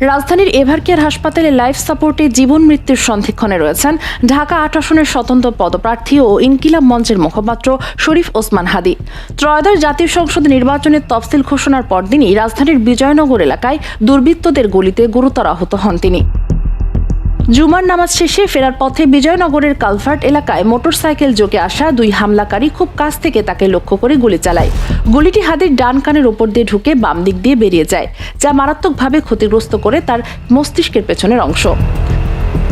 রাজধানীর এভারকেয়ার হাসপাতালে লাইফ সাপোর্টে জীবন মৃত্যুর সন্ধিক্ষণে রয়েছেন ঢাকা আট আসনের স্বতন্ত্র পদপ্রার্থী ও ইনকিলাব মঞ্চের মুখপাত্র শরীফ ওসমান হাদি। ত্রয়োদশ জাতীয় সংসদ নির্বাচনের তফসিল ঘোষণার পরদিনই রাজধানীর বিজয়নগর এলাকায় দুর্বৃত্তদের গুলিতে গুরুতর আহত হন তিনি। জুমার নামাজ শেষে ফেরার পথে বিজয়নগরের কালভার্ট এলাকায় মোটরসাইকেল যোগে আসা দুই হামলাকারী খুব কাছ থেকে তাকে লক্ষ্য করে গুলি চালায়। গুলিটি হাতের ডান কানের ওপর দিয়ে ঢুকে বাম দিক দিয়ে বেরিয়ে যায়, যা মারাত্মকভাবে ক্ষতিগ্রস্ত করে তার মস্তিষ্কের পেছনের অংশ।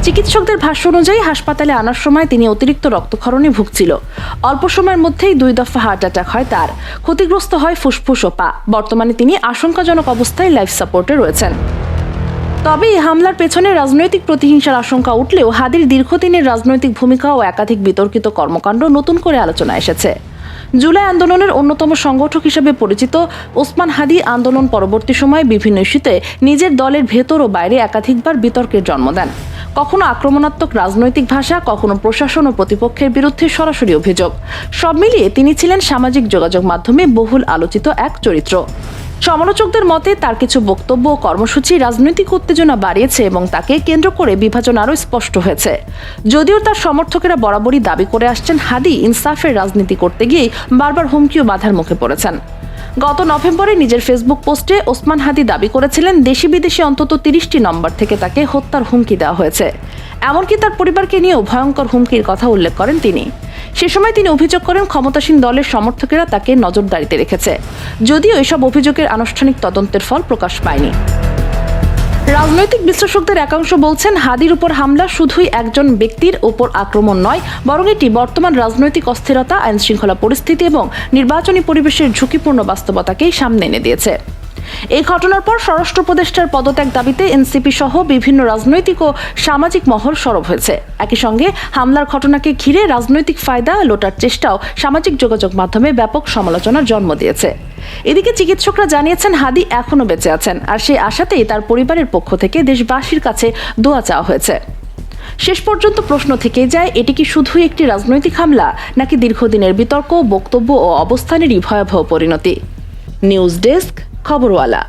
চিকিৎসকদের ভাষ্য অনুযায়ী হাসপাতালে আনার সময় তিনি অতিরিক্ত রক্তক্ষরণে ভুগছিল। অল্প সময়ের মধ্যেই দুই দফা হার্ট অ্যাটাক হয় তার। ক্ষতিগ্রস্ত হয় ফুসফুস ও পা। বর্তমানে তিনি আশঙ্কাজনক অবস্থায় লাইফ সাপোর্টে রয়েছেন। তবে এই হামলার পেছনে রাজনৈতিক প্রতিহিংসার আশঙ্কা উঠলেও হাদির দীর্ঘদিনের রাজনৈতিক ভূমিকা ও একাধিক বিতর্কিত কর্মকাণ্ড নতুন করে আলোচনা এসেছে। জুলাই আন্দোলনের অন্যতম সংগঠক হিসেবে পরিচিত ওসমান হাদি আন্দোলন পরবর্তী সময়ে বিভিন্ন ইস্যুতে নিজের দলের ভেতর ও বাইরে একাধিকবার বিতর্কের জন্ম দেন। কখনো আক্রমণাত্মক রাজনৈতিক ভাষা, কখনো প্রশাসন ও প্রতিপক্ষের বিরুদ্ধে সরাসরি অভিযোগ। সব মিলিয়ে তিনি ছিলেন সামাজিক যোগাযোগ মাধ্যমে বহুল আলোচিত এক চরিত্র। সমালোচকদের মতে তার কিছু বক্তব্য কর্মসূচি রাজনৈতিক উত্তেজনা বাড়িয়েছে এবং তাকে কেন্দ্র করে বিভাজন আরও স্পষ্ট হয়েছে। যদিও তার সমর্থকেরা বরাবরই দাবি করে আসছেন হাদি ইনসাফের রাজনীতি করতে গিয়েই বারবার হুমকি ও বাধার মুখে পড়েছেন। গত নভেম্বরে নিজের ফেসবুক পোস্টে ওসমান হাদি দাবি করেছিলেন, দেশি বিদেশি অন্তত তিরিশটি নম্বর থেকে তাকে হত্যার হুমকি দেওয়া হয়েছে। এমনকি তার পরিবারকে নিয়েও ভয়ঙ্কর হুমকির কথা উল্লেখ করেন তিনি। সে সময় তিনি অভিযোগ করেন ক্ষমতাসীন দলের সমর্থকেরা তাকে নজরদারিতে রেখেছে। যদিও এসব অভিযোগের আনুষ্ঠানিক তদন্তের ফল প্রকাশ পায়নি। রাজনৈতিক বিশ্লেষকদের একাংশ বলছেন, হাদির উপর হামলা শুধুই একজন ব্যক্তির উপর আক্রমণ নয়, বরং এটি বর্তমান রাজনৈতিক অস্থিরতা আইন শৃঙ্খলা পরিস্থিতি এবং নির্বাচনী পরিবেশের ঝুঁকিপূর্ণ বাস্তবতাকেই সামনে এনে দিয়েছে। এই ঘটনার পর স্বরাষ্ট্র উপদেষ্টার পদত্যাগ দাবিতে এনসিপি সহ বিভিন্ন রাজনৈতিক ও সামাজিক মহল সরব হয়েছে। একই সঙ্গে হামলার ঘটনাকে ঘিরে রাজনৈতিক ফায়দা লোটার চেষ্টাও সামাজিক যোগাযোগ মাধ্যমে ব্যাপক সমালোচনার জন্ম দিয়েছে। এদিকে চিকিৎসকরা জানিয়েছেন, হাদি এখনও বেঁচে আছেন আর সেই আশাতেই তার পরিবারের পক্ষ থেকে দেশবাসীর কাছে দোয়া চাওয়া হয়েছে। শেষ পর্যন্ত প্রশ্ন থেকে যায়, এটি কি শুধুই একটি রাজনৈতিক হামলা নাকি দীর্ঘদিনের বিতর্ক, বক্তব্য ও অবস্থানেরই ভয়াবহ পরিণতি? News desk খবরওয়ালা।